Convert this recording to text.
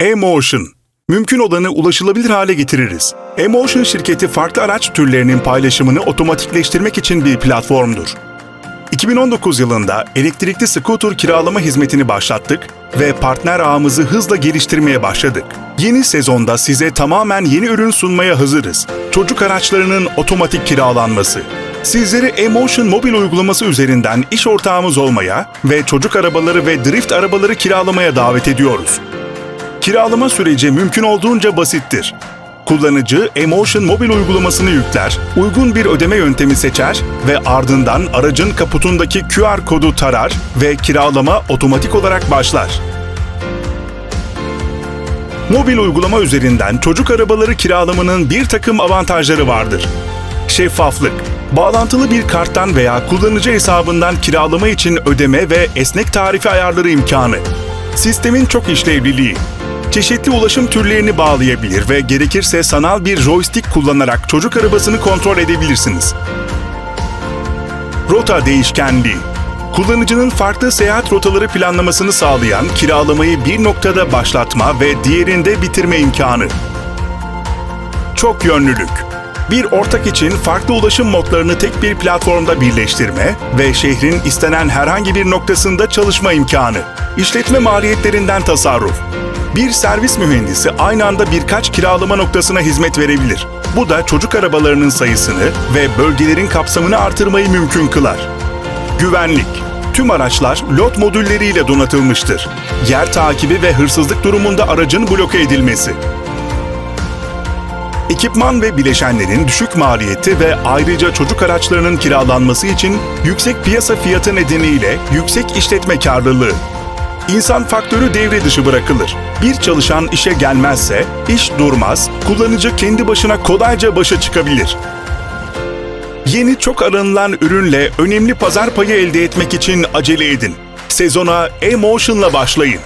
Emotion. Mümkün olanı ulaşılabilir hale getiririz. Emotion şirketi farklı araç türlerinin paylaşımını otomatikleştirmek için bir platformdur. 2019 yılında elektrikli scooter kiralama hizmetini başlattık ve partner ağımızı hızla geliştirmeye başladık. Yeni sezonda size tamamen yeni ürün sunmaya hazırız. Çocuk araçlarının otomatik kiralanması. Sizleri Emotion mobil uygulaması üzerinden iş ortağımız olmaya ve çocuk arabaları ve drift arabaları kiralamaya davet ediyoruz. Kiralama süreci mümkün olduğunca basittir. Kullanıcı Emotion mobil uygulamasını yükler, uygun bir ödeme yöntemi seçer ve ardından aracın kaputundaki QR kodu tarar ve kiralama otomatik olarak başlar. Mobil uygulama üzerinden çocuk arabaları kiralamanın bir takım avantajları vardır. Şeffaflık, bağlantılı bir karttan veya kullanıcı hesabından kiralama için ödeme ve esnek tarife ayarları imkanı. Sistemin çok işlevliliği, çeşitli ulaşım türlerini bağlayabilir ve gerekirse sanal bir joystick kullanarak çocuk arabasını kontrol edebilirsiniz. Rota değişkenliği. Kullanıcının farklı seyahat rotaları planlamasını sağlayan kiralamayı bir noktada başlatma ve diğerinde bitirme imkanı. Çok yönlülük. Bir ortak için farklı ulaşım modlarını tek bir platformda birleştirme ve şehrin istenen herhangi bir noktasında çalışma imkanı. İşletme maliyetlerinden tasarruf. Bir servis mühendisi aynı anda birkaç kiralama noktasına hizmet verebilir. Bu da çocuk arabalarının sayısını ve bölgelerin kapsamını artırmayı mümkün kılar. Güvenlik. Tüm araçlar lot modülleriyle donatılmıştır. Yer takibi ve hırsızlık durumunda aracın bloke edilmesi. Ekipman ve bileşenlerin düşük maliyeti ve ayrıca çocuk araçlarının kiralanması için yüksek piyasa fiyatı nedeniyle yüksek işletme karlılığı. İnsan faktörü devre dışı bırakılır. Bir çalışan işe gelmezse iş durmaz, kullanıcı kendi başına kolayca başa çıkabilir. Yeni çok aranılan ürünle önemli pazar payı elde etmek için acele edin. Sezona Emotion'la başlayın.